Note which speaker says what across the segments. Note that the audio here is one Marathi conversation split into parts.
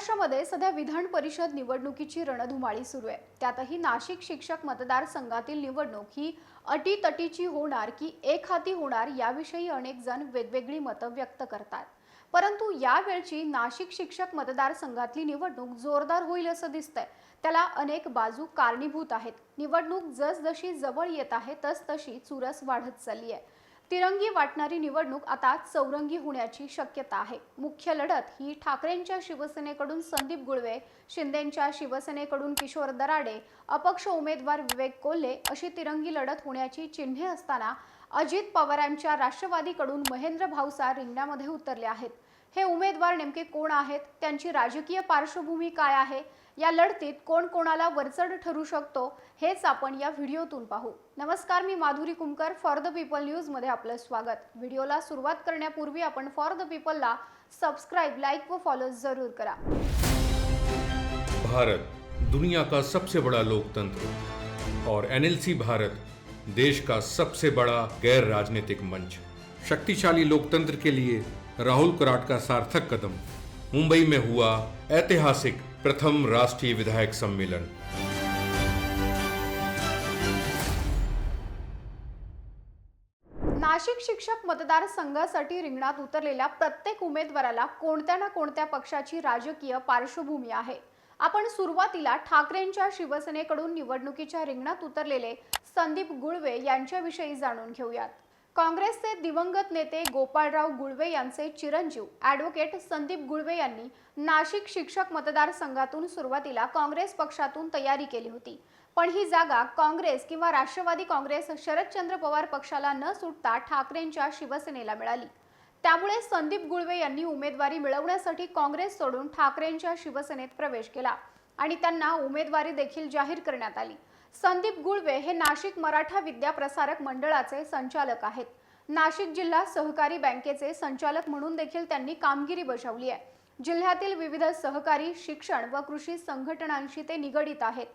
Speaker 1: महाराष्ट्रामध्ये सध्या विधान परिषद निवडणुकीची रणधुमाळी सुरू आहे. त्यातही नाशिक शिक्षक मतदारसंघातील निवडणूक ही अटीतटीची होणार की एक हाती होणार याविषयी अनेक जण वेगवेगळी मतं व्यक्त करतात. परंतु यावेळची नाशिक शिक्षक मतदारसंघातली निवडणूक जोरदार होईल असं दिसतंय. त्याला अनेक बाजू कारणीभूत आहेत. निवडणूक जसजशी जवळ येत आहे तसतशी चुरस वाढत चालली आहे. तिरंगी वाटणारी निवडणूक आता चौरंगी होण्याची शक्यता आहे. मुख्य लढत ही ठाकरेंच्या शिवसेनेकडून संदीप गुळवे शिंदेंच्या शिवसेनेकडून किशोर दराडे अपक्ष उमेदवार विवेक कोल्हे अशी तिरंगी लढत होण्याची चिन्हे असताना अजित पवारांच्या राष्ट्रवादीकडून महेंद्र भाऊसार रिंगणामध्ये उतरले आहेत. हे उमेदवार नेमके कोण आहेत? त्यांची राजकीय पार्श्वभूमी काय आहे? या लढतीत कोण कोणाला वरचढ ठरू शकतो? हेच आपण या व्हिडिओतून पाहू. नमस्कार मी Madhuri Kumkar for the people न्यूजमध्ये आपलं स्वागत. व्हिडिओला सुरुवात करण्यापूर्वी आपण फॉर द पीपलला सबस्क्राईब लाईक व फॉलो जरूर करा.
Speaker 2: भारत दुनिया का सबसे बड़ा लोकतंत्र और एनएलसी भारत देश का सबसे बड़ा गैर राजनीतिक मंच। शक्तिशाली लोकतंत्र के लिए राहुल कराट का सार्थक कदम। मुंबई में हुआ ऐतिहासिक प्रथम राष्ट्रीय विधायक सम्मेलन।
Speaker 1: नाशिक शिक्षक मतदारसंघासाठी रिंगणात उतरलेल्या प्रत्येक उमेदवाराला कोणत्या ना कोणत्या पक्षाची राजकीय पार्श्वभूमी आहे? आपण सुरुवातीला ठाकरेंच्या शिवसेनेकडून निवडणुकीच्या रिंगणात उतरलेले संदीप गुळवे यांच्याविषयी जाणून घेऊयात. काँग्रेसचे दिवंगत नेते गोपाळराव गुळवे यांचे चिरंजीव ॲडव्होकेट संदीप गुळवे यांनी नाशिक शिक्षक मतदारसंघातून सुरुवातीला काँग्रेस पक्षातून तयारी केली होती. पण ही जागा काँग्रेस किंवा राष्ट्रवादी काँग्रेस शरदचंद्र पवार पक्षाला न सुटता ठाकरेंच्या शिवसेनेला मिळाली. त्यामुळे संदीप गुळवे यांनी उमेदवारी मिळवण्यासाठी काँग्रेस सोडून ठाकरेंच्या शिवसेनेत प्रवेश केला आणि त्यांना उमेदवारी देखील जाहीर करण्यात आली. संदीप गुळवे हे नाशिक मराठा विद्या प्रसारक मंडळाचे संचालक आहेत. नाशिक जिल्हा सहकारी बँकेचे संचालक म्हणून देखील त्यांनी कामगिरी बजावली आहे. जिल्ह्यातील विविध सहकारी शिक्षण व कृषी संघटनांशी ते निगडित आहेत.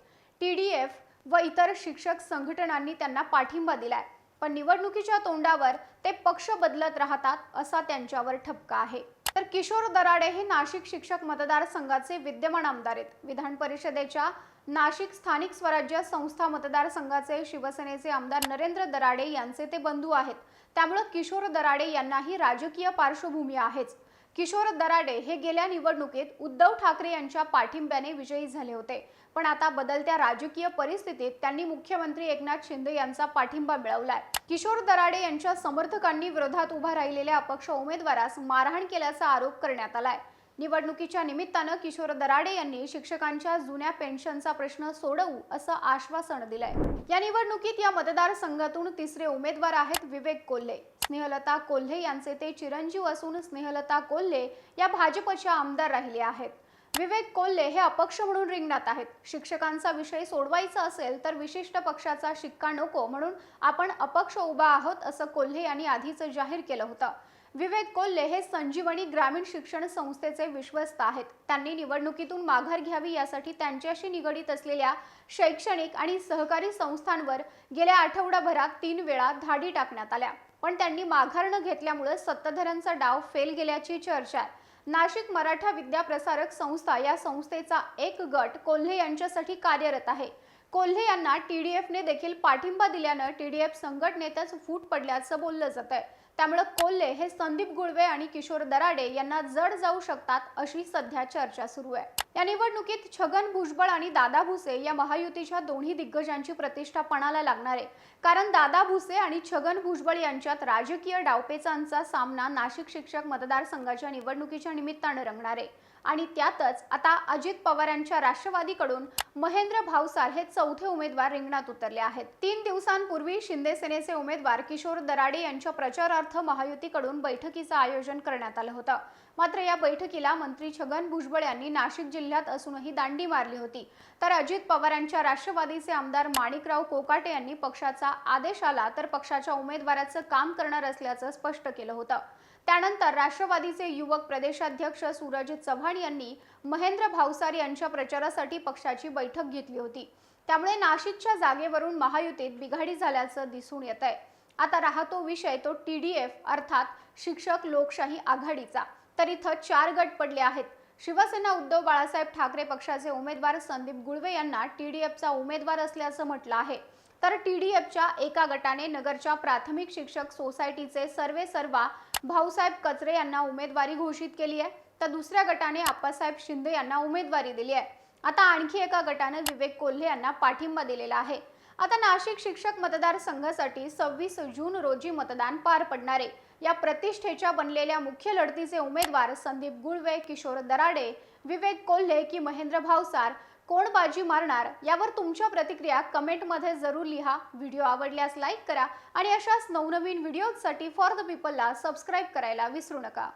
Speaker 1: टी डी एफ व इतर शिक्षक संघटनांनी त्यांना पाठिंबा दिलाय. पण निवडणुकीच्या तोंडावर ते पक्ष बदलत राहतात असा त्यांच्यावर ठपका आहे. तर किशोर दराडे हे नाशिक शिक्षक मतदारसंघाचे विद्यमान आमदार आहेत. विधान परिषदेच्या नाशिक स्थानिक स्वराज्य संस्था मतदारसंघाचे शिवसेनेचे आमदार नरेंद्र दराडे यांचे ते बंधू आहेत. त्यामुळे किशोर दराडे यांनाही राजकीय पार्श्वभूमी आहेच. किशोर दराडे हे गेल्या निवडणुकीत उद्धव ठाकरे यांच्या पाठिंब्याने विजयी झाले होते. पण आता बदलत्या राजकीय परिस्थितीत त्यांनी मुख्यमंत्री एकनाथ शिंदे यांचा पाठिंबा मिळवलाय. किशोर दराडे यांच्या समर्थकांनी विरोधात उभा राहिलेल्या अपक्ष उमेदवारास मारहाण केल्याचा आरोप करण्यात आलाय. निवडणुकीच्या निमित्तानं किशोर दराडे यांनी शिक्षकांच्या जुन्या पेन्शनचा प्रश्न सोडवू असं आश्वासन दिलंय. या निवडणुकीत या मतदारसंघातून तिसरे उमेदवार आहेत विवेक कोल्हे. स्नेहलता कोल्हे यांचे ते चिरंजीव असून स्नेहलता कोल्हे या भाजपच्या आमदार राहिले आहेत. विवेक कोल्हे हे अपक्ष म्हणून रिंगणात आहेत. शिक्षकांचा विषय सोडवायचा असेल तर विशिष्ट पक्षाचा शिक्का नको म्हणून आपण अपक्ष उभा आहोत असं कोल्हे यांनी आधीच जाहीर केलं होतं. विवेक कोल्हे हे संजीवनी ग्रामीण शिक्षण संस्थेचे विश्वस्त आहेत. त्यांनी निवडणुकीतून माघार घ्यावी यासाठी त्यांच्याशी निगडीत असलेल्या शैक्षणिक आणि सहकारी संस्थांवर गेल्या आठवडाभरात तीन वेळा धाडी टाकण्यात आल्या. पण त्यांनी माघार न घेतल्यामुळे सत्ताधाऱ्यांचा डाव फेल गेल्याची चर्चा आहे. नाशिक मराठा विद्या प्रसारक संस्था या संस्थेचा एक गट कोल्हे यांच्यासाठी कार्यरत आहे. कोल्हे यांना टी डी एफने देखील पाठिंबा दिल्यानं टी डी एफ संघटनेतच फूट पडल्याचं बोललं जात आहे त्यामुळे कोल्हे हे संदीप गुळवे आणि किशोर दराडे यांना जड जाऊ शकतात अशी सध्या चर्चा सुरू आहे. या निवडणुकीत छगन भुजबळ आणि दादा भुसे या महायुतीच्या दोन्ही दिग्गजांची प्रतिष्ठा पणाला लागणार आहे. कारण दादा भुसे आणि छगन भुजबळ यांच्यात राजकीय डावपेचांचा सामना नाशिक शिक्षक मतदारसंघाच्या निवडणुकीच्या निमित्तानं रंगणार आहे. आणि त्यातच आता अजित पवार यांच्या राष्ट्रवादीकडून महेंद्र भावसार हे चौथे उमेदवार रिंगणात उतरले आहेत. तीन दिवसांपूर्वी शिंदे सेनेचे उमेदवार किशोर दराडे यांच्या प्रचारार्थ महायुतीकडून बैठकीचं आयोजन करण्यात आलं होतं. मात्र या बैठकीला मंत्री छगन भुजबळ यांनी नाशिक जिल्ह्यात असूनही दांडी मारली होती. तर अजित पवारांच्या राष्ट्रवादीचे आमदार माणिकराव कोकाटे यांनी पक्षाचा आदेश आला तर पक्षाच्या उमेदवाराचं काम करणार असल्याचं स्पष्ट केलं होतं. त्यानंतर राष्ट्रवादीचे युवक प्रदेशाध्यक्ष सूरज चव्हाण यांनी महेंद्र भावसार यांच्या प्रचारासाठी पक्षाची बैठक घेतली होती. त्यामुळे नाशिकच्या जागेवरून महायुतीत बिघाडी झाल्याचं दिसून येत आहे. आता राहतो विषय तो टी डी एफ अर्थात शिक्षक लोकशाही आघाडीचा. तर इथं चार गट पडले आहेत. शिवसेना उद्धव बाळासाहेब ठाकरे पक्षाचे उमेदवार संदीप गुळवे यांना टीडीएफचा उमेदवार असल्याचं म्हटलं आहे. तर टीडीएफच्या एका गटाने नगरच्या प्राथमिक शिक्षक सोसायटीचे सर्वे सर्वा भाऊसाहेब कचरे यांना उमेदवारी घोषित केली आहे. तर दुसऱ्या गटाने आप्पासाहेब शिंदे यांना उमेदवारी दिली आहे. आता आणखी एका गटाने विवेक कोल्हे यांना पाठिंबा दिलेला आहे. आता नाशिक शिक्षक मतदारसंघासाठी सव्वीस जून रोजी मतदान पार पडणारे या प्रतिष्ठेच्या बनलेल्या मुख्य लढतीचे उमेदवार संदीप गुळवे किशोर दराडे विवेक कोल्हे की महेंद्र भावसार कोण बाजी मारणार यावर तुमच्या प्रतिक्रिया कमेंटमध्ये जरूर लिहा. व्हिडिओ आवडल्यास लाईक करा आणि अशाच नवनवीन व्हिडिओसाठी फॉर द पीपलला सबस्क्राईब करायला विसरू नका.